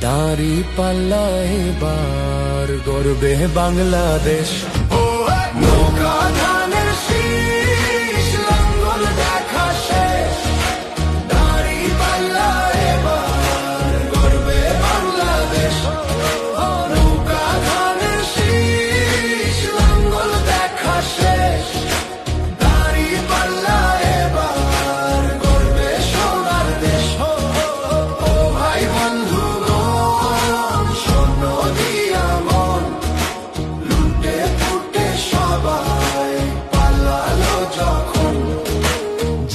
দাড়ি পাল্লা এবার গর্বে বাংলাদেশ।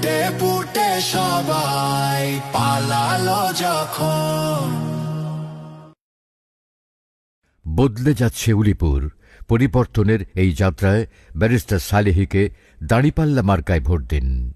লুটে ফুটে সবাই পালালো যখন। বদলে যাচ্ছে উলিপুর। পরিবর্তনের এই যাত্রায় ব্যারিস্টার সালেহিকে দাঁড়িপাল্লা মার্কায় ভোট দিন।